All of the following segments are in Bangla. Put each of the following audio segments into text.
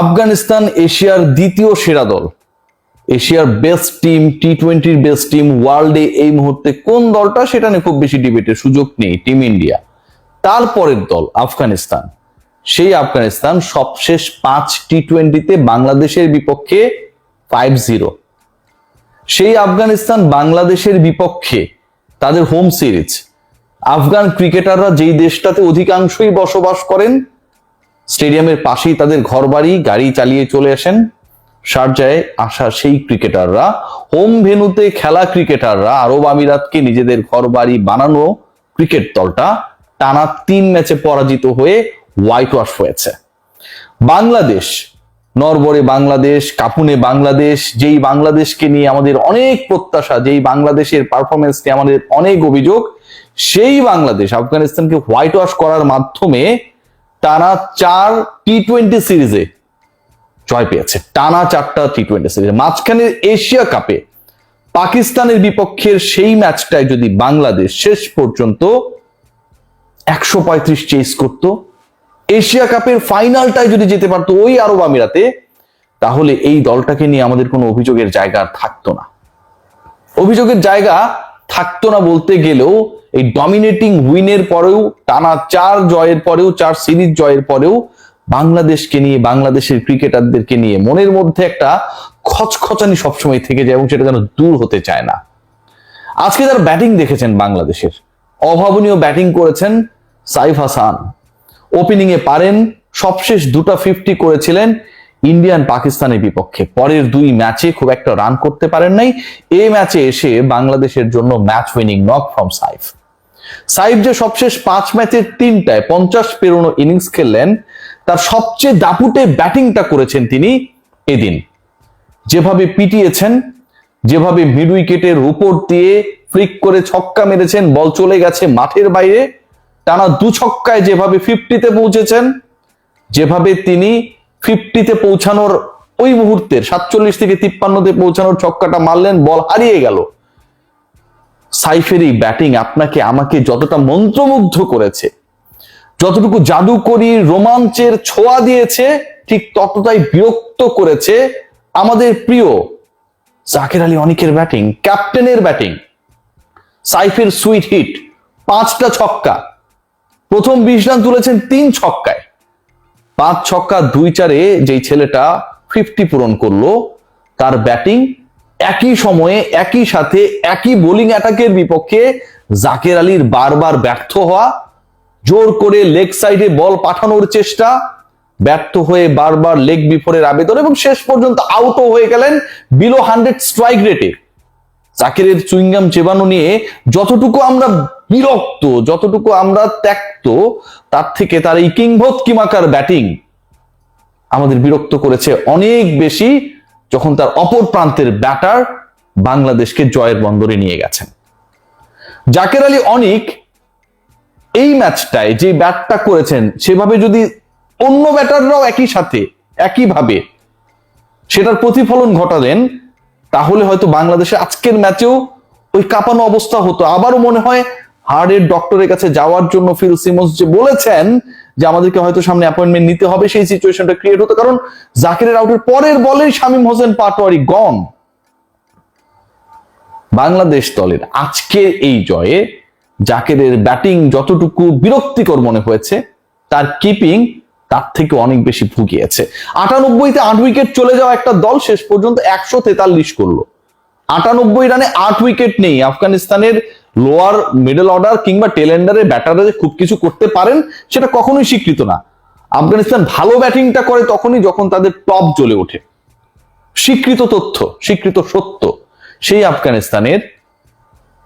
আফগানিস্তান এশিয়ার দ্বিতীয় সেরা দল। এশিয়ার বেস্ট টিম টি টোয়েন্টির বেস্ট টিম ওয়ার্ল্ডে এই মুহূর্তে কোন দলটা সেটা নিয়ে খুব বেশি ডিবেটের সুযোগ নেই টিম ইন্ডিয়া তারপরের দল আফগানিস্তান। সেই আফগানিস্তান সবশেষ পাঁচ টি টোয়েন্টিতে বাংলাদেশের বিপক্ষে ফাইভ জিরো সেই আফগানিস্তান বাংলাদেশের বিপক্ষে তাদের হোম সিরিজ আফগান ক্রিকেটাররা যেই দেশটাতে অধিকাংশই বসবাস করেন স্টেডিয়ামের পাশেই তাদের ঘরবাড়ি, গাড়ি চালিয়ে চলে আসেন শারজায় আসা সেই ক্রিকেটাররা। হোম ভেনুতে খেলা ক্রিকেটাররা, আরব আমিরাতকে নিজেদের ঘরবাড়ি বানানো ক্রিকেট দলটা টানা তিন ম্যাচে পরাজিত হয়ে হোয়াইট ওয়াশ হয়েছে। বাংলাদেশ, নরবরে বাংলাদেশ, কাপুনে বাংলাদেশ, যেই বাংলাদেশকে নিয়ে আমাদের অনেক প্রত্যাশা, যেই বাংলাদেশের পারফরমেন্স আমাদের অনেক অভিযোগ, সেই বাংলাদেশ, আফগানিস্তানকে হোয়াইট ওয়াশ করার মাধ্যমে টানা চার টি টোয়েন্টি সিরিজে জয় পেয়েছে। টানা চারটা টি টোয়েন্টি সিরিজ মাঝখানে এশিয়া কাপে পাকিস্তানের বিপক্ষের সেই ম্যাচটায় যদি বাংলাদেশ শেষ পর্যন্ত একশো পঁয়ত্রিশ চেস করতো, এশিয়া কাপের ফাইনালটায় যদি যেতে পারতো ওই আরব আমিরাতে, তাহলে এই দলটাকে নিয়ে আমাদের কোনো অভিযোগের জায়গা থাকতো না। অভিযোগের জায়গা থাকতো না বলতে গেলেও এই ডমিনেটিং উইনের পরেও, টানা চার জয়ের পরেও, চার সিরিজ জয়ের পরেও বাংলাদেশকে নিয়ে, বাংলাদেশের ক্রিকেটারদেরকে নিয়ে মনের মধ্যে একটা খচখচানি সবসময় থেকে যায় এবং সেটা যেন দূর হতে চায় না। আজকে যারা ব্যাটিং দেখেছেন বাংলাদেশের, অভাবনীয় ব্যাটিং করেছেন সাইফ হাসান। ওপেনিং এ পারেন, সবশেষ দুটা ফিফটি করেছিলেন ইন্ডিয়ান পাকিস্তানের বিপক্ষে। পরের দুই ম্যাচে খুব একটা রান করতে পারেন নাই। এই ম্যাচে এসে বাংলাদেশের জন্য match winning knock from Saif. Saif যে সবশেষ পাঁচ ম্যাচের তিনটায় পঞ্চাশ পেরোনো ইনিংস খেললেন, তার সবচেয়ে দাপুটে ব্যাটিংটা করেছেন তিনি এদিন। যেভাবে পিটিয়েছেন, যেভাবে মিড উইকেটের উপর দিয়ে ফ্লিক করে ছক্কা মেরেছেন, বল চলে গেছে মাঠের বাইরে, টানা দু ছক্কায় যেভাবে ফিফটিতে পৌঁছেছেন, যেভাবে তিনি ফিফটিতে পৌঁছানোর ওই মুহূর্তের সাতচল্লিশ থেকে তিপ্পান্নতে পৌঁছানোর ছক্কাটা মারলেন, বল হারিয়ে গেল। সাইফের এই ব্যাটিং আপনাকে, আমাকে যতটা মন্ত্রমুগ্ধ করেছে, যতটুকু জাদুকরি রোমাঞ্চের ছোঁয়া দিয়েছে, ঠিক ততটাই বিরক্ত করেছে আমাদের প্রিয় জাকের আলী অনিকের ব্যাটিং, ক্যাপ্টেনের ব্যাটিং। সাইফের সুইট হিট, পাঁচটা ছক্কা। প্রথম বিশ রান তুলেছেন তিন ছক্কায়। পাঁচ ছক্কা দুই চারে যেই ছেলেটা ফিফটি পূরণ করল, তার ব্যাটিং একই সময়ে, একই সাথে, একই বোলিং অ্যাটাকের বিপক্ষে জাকের আলীর বারবার ব্যর্থ হওয়া, জোর করে লেগ সাইডে বল পাঠানোর চেষ্টা, ব্যর্থ হয়ে বারবার লেগ বিফোরের আবেদন এবং শেষ পর্যন্ত আউটও হয়ে গেলেন বিলো হান্ড্রেড স্ট্রাইক রেটে জাকিরের চুইংগাম চেবানো নিয়ে যতটুকু আমরা বিরক্ত, যতটুকু আমরা ত্যাক্ত, তার থেকে তার এই কিংভত কিমাকার ব্যাটিং আমাদের বিরক্ত করেছে অনেক বেশি। যখন তার অপর প্রান্তের ব্যাটার বাংলাদেশকে জয়ের বন্দরে নিয়ে গেছেন। জাকের আলী অনিক এই ম্যাচটায় যে ব্যাটটা করেছেন, সেভাবে যদি অন্য ব্যাটাররাও একই সাথে, একইভাবে সেটার প্রতিফলন ঘটালেন তাহলে হয়তো বাংলাদেশে আজকের ম্যাচেও ওই কাঁপানো অবস্থা হতো। আবারও মনে হয় হার্টের ডক্টরের কাছে যাওয়ার জন্য ফিল সিমন্স যে বলেছেন যে আমাদেরকে হয়তো সামনে অ্যাপয়েন্টমেন্ট নিতে হবে, সেই সিচুয়েশনটা ক্রিয়েট হতো। কারণ জাকিরের আউটের পরের বলেই শামীম হোসেন পাটোয়ারি গন বাংলাদেশ দলের আজকের এই জয়ে জাকেরের ব্যাটিং যতটুকু বিরক্তিকর মনে হয়েছে, তার কিপিং তার থেকে অনেক বেশি ভুগিয়েছে আটানব্বইতে আট উইকেট চলে যাওয়া একটা দল শেষ পর্যন্ত একশো তেতাল্লিশ করল। আটানব্বই রানে আট উইকেট নেই আফগানিস্তানের লোয়ার মিডল অর্ডার কিংবা টেলেন্ডারের ব্যাটাররা যে খুব কিছু করতে পারেন, সেটা কখনোই স্বীকৃত না। আফগানিস্তান ভালো ব্যাটিংটা করে তখনই যখন তাদের টপ জ্বলে ওঠে। স্বীকৃত তথ্য, স্বীকৃত সত্য, সেই আফগানিস্তানের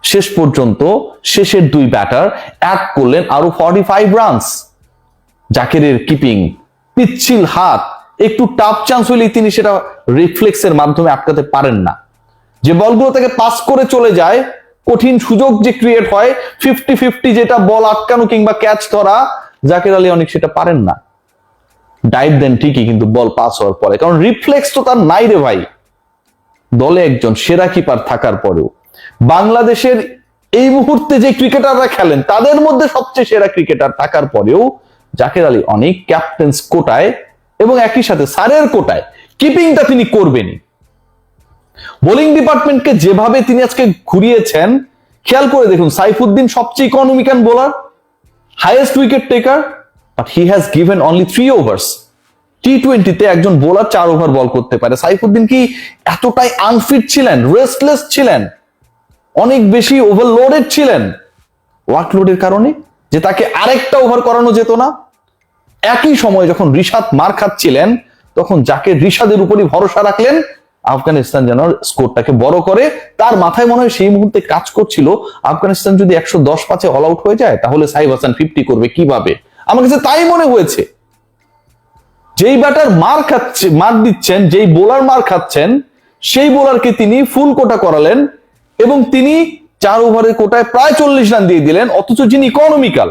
শেষ পর্যন্ত শেষের দুই ব্যাটার এক করলেন আরও ফর্টি ফাইভ রানস জাকেরের কিপিং পিচ্ছিল হাত, একটু টাফ চান্স হইলেই তিনি সেটা রিফ্লেক্সের মাধ্যমে আটকাতে পারেন না। যে বলগুলো তাকে পাস করে চলে যায় কঠিন সুযোগ যে ক্রিয়েট হয় ফিফটি ফিফটি যেটা বল আটকানো কিংবা ক্যাচ ধরা, জাকের আলী অনেক সেটা পারেন না। ডাইভ দেন ঠিকই, কিন্তু বল পাস হওয়ার পরে। কারণ রিফ্লেক্স তো তার নাই রে ভাই। দলে একজন সেরা কিপার থাকার পরেও। বাংলাদেশের এই মুহূর্তে যে ক্রিকেটাররা খেলেন, তাদের মধ্যে সবচেয়ে সেরা ক্রিকেটার থাকার পরেও জাকের আলী অনেক ক্যাপ্টেন্স কোটায় এবং একই সাথে সারের কোটায়। কিপিংটা তিনি করবেনই। বোলিং ডিপার্টমেন্টকে যেভাবে তিনি আজকে ঘুরিয়েছেন, খেয়াল করে দেখুন, সাইফুদ্দিন সবচেয়ে ইকোনমিক্যান bowler highest wicket taker but he has given only three overs T টোয়েন্টিতে একজন বোলার চার ওভার বল করতে পারে। সাইফুদ্দিন কি এতটাই আনফিট ছিলেন রেস্টলেস ছিলেন, অনেক বেশি ওভারলোডেড ছিলেন? ওয়ার্কলোডের কারণে? যে তাকে আরেকটা ওভার করানো যেত না? একই সময় যখন রিশাদ মার খাচ্ছিলেন, তখন যাকে রিশাদের উপরই ভরসা রাখলেন আফগানিস্তান যেন স্কোরটাকে বড় করে। তার মাথায় মনে হয় সেই মুহূর্তে কাজ করছিল। আফগানিস্তান যদি একশো দশ পাঁচে অল আউট হয়ে যায়, তাহলে সাইব হাসান ফিফটি করবে কীভাবে? আমার কাছে তাই মনে হয়েছে। যেই ব্যাটার মার খাচ্ছে, মার দিচ্ছেন, যেই বোলার মার খাচ্ছেন, সেই বোলারকে তিনি ফুল কোটা করালেন এবং তিনি চার ওভারের কোটায় প্রায় চল্লিশ রান দিয়ে দিলেন, অথচ যিনি ইকোনমিক্যাল